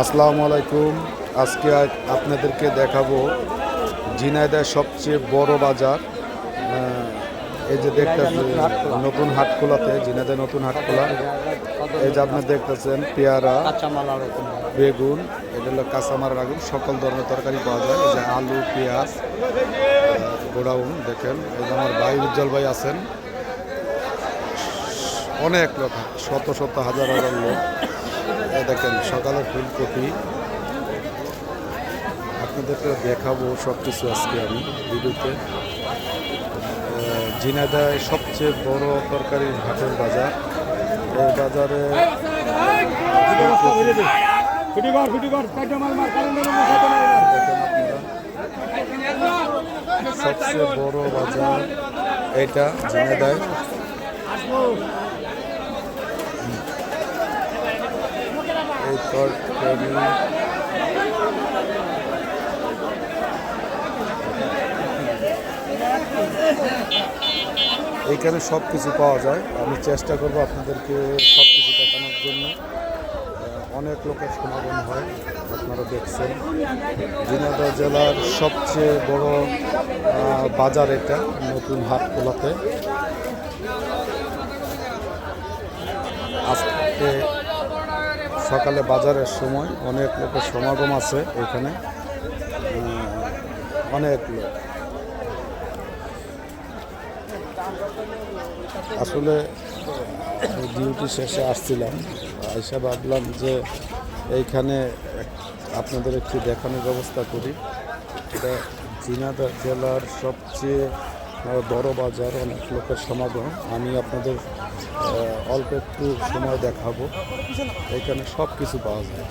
আসসালামু আলাইকুম। আজকে আপনাদেরকে দেখাবো ঝিনাইদার সবচেয়ে বড় বাজার। এই যে দেখতেছেন, নতুন হাট খোলাতে ঝিনাইদার নতুন হাট খোলা এই যে আপনি দেখতেছেন, পেয়ারা, বেগুন, এটা হলো কাঁচামার আগুন সকল ধরনের তরকারি পাওয়া যায়। এই যে আলু, পেঁয়াজ গোডাউন, দেখেন, এই যে আমার ভাই উজ্জ্বল ভাই আছেন। অনেক লোক, শত শত, হাজার হাজার লোক। দেখেন, সকালে ফুলকপি আপনাদেরকে দেখাবো সব কিছু আজকে আমি ভিডিওতে। ঝিনাইদহে সবচেয়ে বড় তরকারির হাটের বাজার। এই বাজারে সবচেয়ে বড় বাজার এটা ঝিনাইদহ এই এইখানে সব কিছু পাওয়া যায়। আমি চেষ্টা করব আপনাদেরকে সব কিছু দেখানোর জন্য। অনেক লোকের সমাগম হয়, আপনারা দেখছেন। ঝিনাইদহ জেলার সবচেয়ে বড় বাজার এটা নতুন হাট খোলাতে আজকে সকালে বাজারের সময় অনেক লোকের সমাগম আছে এখানে। অনেক লোক। আসলে ডিউটি শেষে আসছিলাম। এসে ভাবলাম যে এইখানে আপনাদের একটু দেখানোর ব্যবস্থা করি। এটা ঝিনাইদহ জেলার সবচেয়ে বড় বাজার, অনেক লোকের সমাগম। আমি আপনাদের অল্প একটু সময় দেখাবো। এখানে সব কিছু পাওয়া যায়।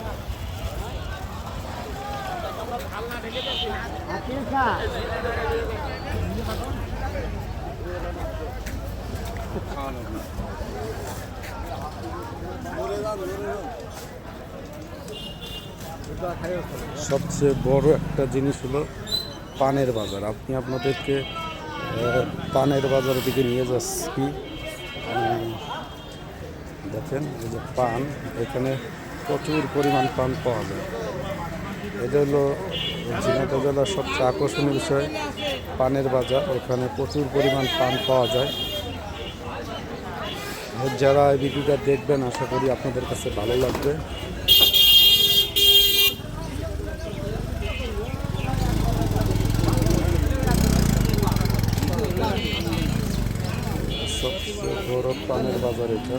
সবচেয়ে বড় একটা জিনিস হলো পানের বাজার। আপনি আপনাদেরকে পানের বাজারের দিকে নিয়ে যাচ্ছি। দেখেন এই যে পান, এখানে প্রচুর পরিমাণ পান পাওয়া যায়। এটা হলো ঝিনাইদহ জেলার সবচেয়ে আকর্ষণীয় বিষয়, পানের বাজার। এখানে প্রচুর পরিমাণ পান পাওয়া যায়। যারা এই ভিডিওটা দেখবেন, আশা করি আপনাদের কাছে ভালো লাগবে। গৌরব পানের বাজার এটা